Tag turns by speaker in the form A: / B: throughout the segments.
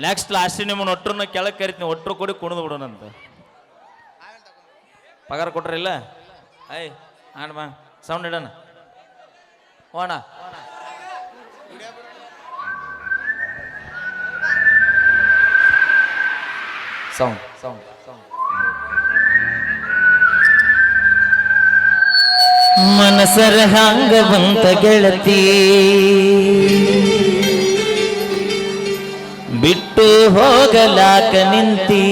A: Next ಲಾಸ್ಟಿಗೆ ನಿಮ್ಮನ್ನ ಒಟ್ಟರನ್ನ ಕೆಳಗೆ ಕರಿತೀನಿ ಒಟ್ಟರು ಕೊಡಿ ಕುಣಿದು ಬಿಡೋಣಂತ ಪಗಾರ ಕೊಟ್ರಿಲ್ಲ ಐ ಆಣ ಬಾ ಸೌಂಡ್ ಇಡೋಣ. ಹೋಣ ಸೌಂಡ್ ಸೌಂಡ್ ಸೌಂಡ್ ಮನಸರ ಹಂಗ ಬಂತ ಗೆಳತಿ. ಬಿಟ್ಟು ಹೋಗಲಾಕ ನಿಂತಿ.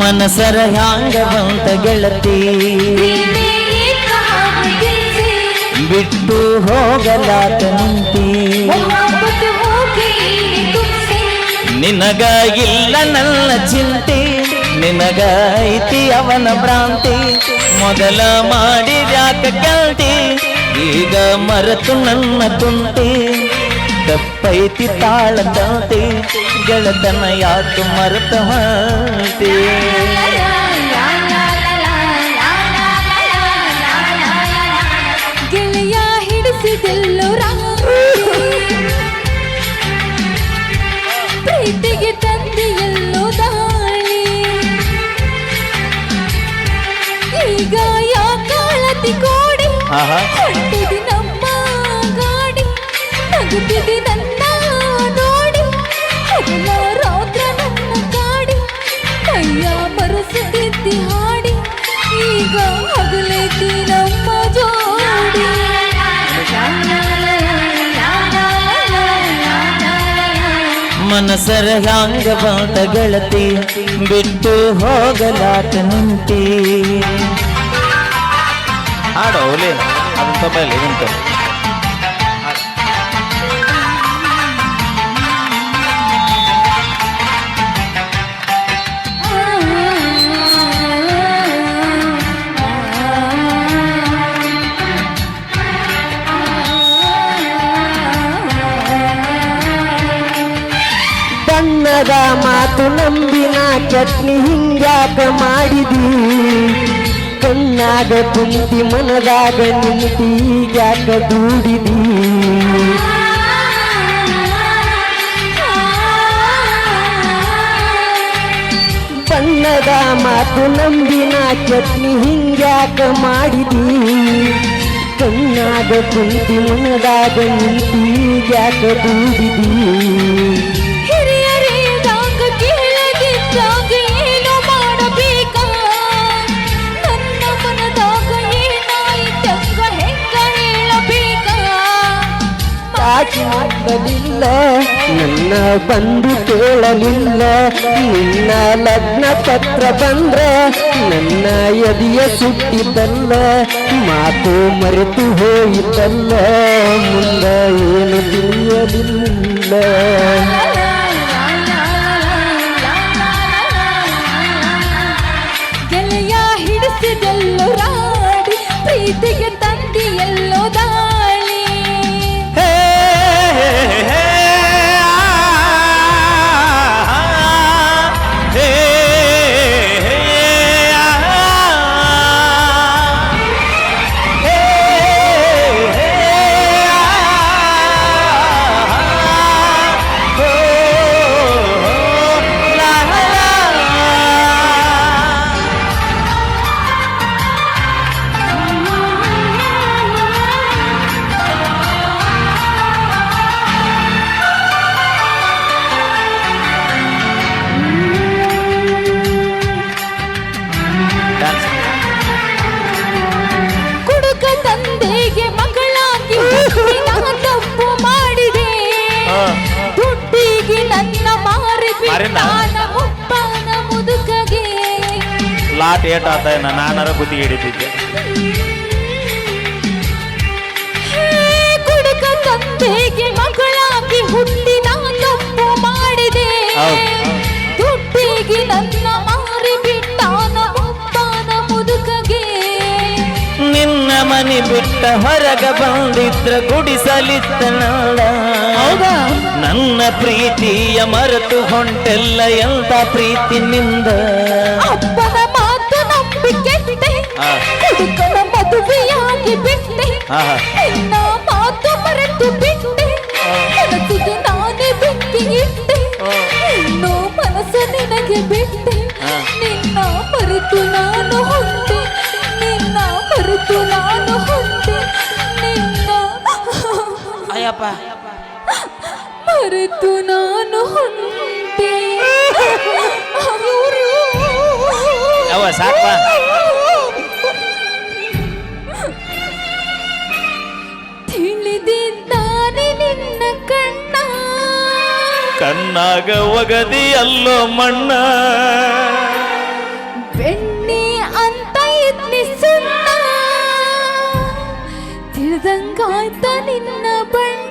A: ಮನಸರ ಹ್ಯಾಂಗ ಬಂತ ಗೆಳತಿ. ಬಿಟ್ಟು ಹೋಗಲಾಕ ನಿಂತಿ. ನಿನಗ ಇಲ್ಲ ನನ್ನ ಚಿಂತೆ ನಿನಗ ಐತಿ ಅವನ ಭ್ರಾಂತಿ. ಮೊದಲ ಮಾಡಿ ಮಾಡಿದ್ಯಾಕ ಕೇಳ್ತಿ? ಈಗ ಮರೆತು ನನ್ನ ಕುಂತಿ ತಪ್ಪೈತಿ ತಾಳ ತಂತಿ ಗೆಳತನ ಯಾಕೆ ಮರೆತ ಹೊಂಟಿ?
B: ಗೆಳೆಯ ಹಿಡಿಸಿದೆಲ್ಲೋ
A: ಆಹಾ.
B: ಹೊಂಟಿದೆ ನಮ್ಮ ಗಾಡಿ ನಗುತ್ತಿದೆ ನನ್ನ ನೋಡಿ ಹಗಲ ರಾತ್ರ ನನ್ನ ಕಾಡಿ ಕೈಯ ಬರೆಸುತ್ತಿದ್ದಿ ಹಾಡಿ. ಈಗ ಹಗಲೈತಿ ನಮ್ಮ ಜೋಡಿ.
A: ಮನಸರ ಹ್ಯಾಂಗ ಬಾಟ ಗೆಳತಿ ಬಿಟ್ಟು ಹೋಗಲಾಕ ನಿಂತಿ. ಹಾಡು ಒಲೆ ಅದನ್ನ ತಪ್ಪಲ್ಲಿ ತಗೋ.
C: ಬಣ್ಣದ ಮಾತು ನಂಬಿನ ಚಟ್ನಿ ಹಿಂಗ್ಯಾಕ ಮಾಡಿದಿ ಕಣ್ಣಾಗ ಕುಂತಿ ಮನದಾಗ ನಿಂತಿ ಯಾಕ ದೂಡಿದಿ? ಬಣ್ಣದ ಮಾತು ನಂಬಿನ ಚಟ್ನಿ ಹಿಂಗ್ಯಾಕ ಮಾಡಿದಿ? ಕಣ್ಣಾಗ ಕುಂತಿ ಮನದಾಗ ನಿಂತಿ ಯಾಕ ದೂಡಿದಿ?
B: ನನ್ನ
C: ಬಂದು ಕೇಳಲಿಲ್ಲ. ನಿನ್ನ ಲಗ್ನ ಪತ್ರ ಬಂದ್ರ ನನ್ನ ಎದೆಯ ಸುಟ್ಟಿದ್ದಲ್ಲ ಮಾತು ಮರೆತು ಹೋಯಿತಲ್ಲ. ಮುಂದ ಏನು ತಿಳಿಯಲಿಲ್ಲ.
B: ದುಡ್ಡಿಗೆ ನನ್ನ ಮಾರಿ? ಬಿಟ್ಟಾನ ಮುಪ್ಪಾನ ಮುದುಕಗೆ.
A: ಲಾಟ್ ಏಟ್ ಆತ ನಾನಾರ ಬುದ್ಧಿ ಹಿಡಿತಿದ್ದೆ.
B: ಕುಡುಕ ತಂದೆಗೆ ಮಗಳಾಗಿ ಹುಟ್ಟಿ ನಾ ತಪ್ಪು ಮಾಡಿದೆ. ದುಡ್ಡಿಗೆ ನನ್ನ ಮಾರಿ ಬಿಟ್ಟಾನ ಮುಪ್ಪಾನ ಮುದುಕಗೆ.
A: ನಿನ್ನ ಮನೆ ಬಿಟ್ಟ ಹೊರಗ ಬಂದಿದ್ರ ಗುಡಿಸಲಿತ್ತ ನಾಳ.
B: ಹೌದಾ
A: ನನ್ನ ಪ್ರೀತಿಯ ಮರೆತು ಹೊಂಟೆಲ್ಲ ಎಂತ ಪ್ರೀತಿ ನಿಂದ?
B: ಅಪ್ಪನ ಮಾತು ನಂಬಿ ಕೆಟ್ಟೆ
A: ಆ.
B: ಹುಡುಕನ ಮದುವೆಯಾಗಿ ಬಿಟ್ಟೆ. ನಿನ್ನ ಮಾತು ಮರೆತು ಬಿಟ್ಟೆ. ಮನಸ್ಸಿಗೆ ನಾನೇ ಬಿಟ್ಟಿ ಇಟ್ಟೆ. ಇನ್ನು ಮನಸ್ಸು ನಿನಗೆ ಬಿಟ್ಟೆ. ನಿನ್ನ ಮರೆತು ನಾನು ಹೊಂಟೆ. ನಿನ್ನ ಮರೆತು ನಾನು ಹೊಂಟೆ. ನಿನ್ನ
A: ಅಯ್ಯಪ್ಪ.
B: ಮರೆತು ನಾನು ಹೊಂಟೆ.
A: ಅವರು ಸಾಕ್.
B: ತಿಳಿದಿದ್ದಾನೆ ನಿನ್ನ ಕಣ್ಣ.
A: ಕಣ್ಣಾಗ ಒಗದಿ ಅಲ್ಲೋ ಮಣ್ಣ.
B: ಬೆಣ್ಣೆ ಅಂತ ಸುಣ್ಣ. ತಿಳಿದಂಗಾಯ್ತ ನಿನ್ನ ಬಣ್ಣ.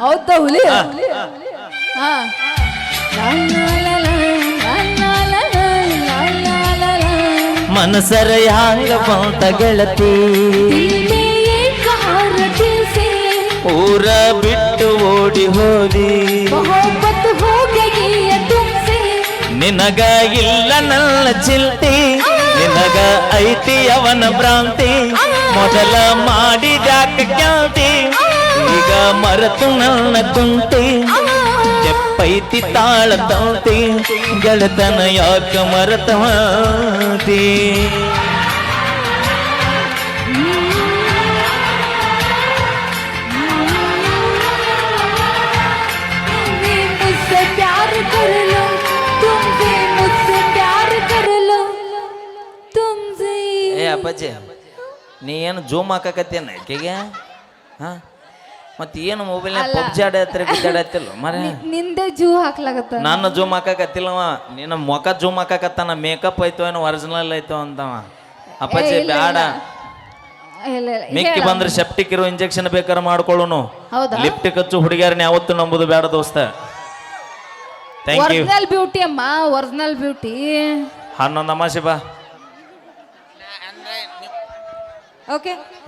B: ಹೌದ ಹುಲಿ.
A: ಮನಸರ ಯಾಂಗ ಬಂತ ಗೆಳತಿ. ಊರ ಬಿಟ್ಟು ಓಡಿ ಹೋದಿ. ನಿನಗ ಇಲ್ಲ ನನ್ನ ಚಿಲ್ತಿ. ನಿನಗ ಐತಿ ಅವನ ಭ್ರಾಂತಿ. ಮೊದಲ ಮಾಡಿ ಜಾಕ ಕ್ಯಾಂತಿ ಈಗ ಮರೆತು ನನ್ನ ತುಂಟಿ ಜಪ್ಪೈತಿ ತಾಳ ತಂತಿ. ಗೆಳತನ ಯಾಕ ಮರೆತ ಅಪ್ಪಾಜಿ ನೀ ಏನು ಜೂಮ್ ಹಾಕಕತ್ತೇನ ಆಕೆಗೆ ಹಾ? ಮತ್ತೆ ಏನು ಮೊಬೈಲ್. ಪಬ್ಜಿ ಆಡತ್ರಿ ಬಿದ್ದಾಡತ್ತಿಲ್ಲ ಮರ.
B: ನಿಂದೆ ಜೂ ಹಾಕ್ಲಾಗತ್ತ.
A: ನಾನು ಜೂಮ್ ಹಾಕಕತ್ತಿಲ್ಲವ ನಿನ್ನ ಮುಖ ಜೂಮ್ ಹಾಕಕತ್ತಾನ ಮೇಕಪ್ ಐತೋ ಏನೋ ಒರಿಜಿನಲ್ ಐತೋ ಅಂತವ. ಅಪ್ಪಾಜಿ ಬ್ಯಾಡ.
B: ಇಲ್ಲ. ಇಲ್ಲ
A: ಮಿಕ್ಕಿ. ಬಂದ್ರೆ ಸೆಪ್ಟಿಕ್ ಇರೋ ಇಂಜೆಕ್ಷನ್ ಬೇಕಾರ ಮಾಡ್ಕೊಳ್ಳೋನು.
B: ಹೌದಾ?
A: ಲಿಫ್ಟ್ ಕಚ್ಚು ಹುಡುಗಿಯರನ್ನ ಯಾವತ್ತು ನಂಬುದು ಬೇಡ ದೋಸ್ತ. ಥ್ಯಾಂಕ್ ಯು
B: ಒರಿಜಿನಲ್ ಬ್ಯೂಟಿ ಅಮ್ಮ ಒರಿಜಿನಲ್ ಬ್ಯೂಟಿ
A: ಹನ್ನೊಂದು ಅಮಾಸೆ ಬಾ.
B: okay?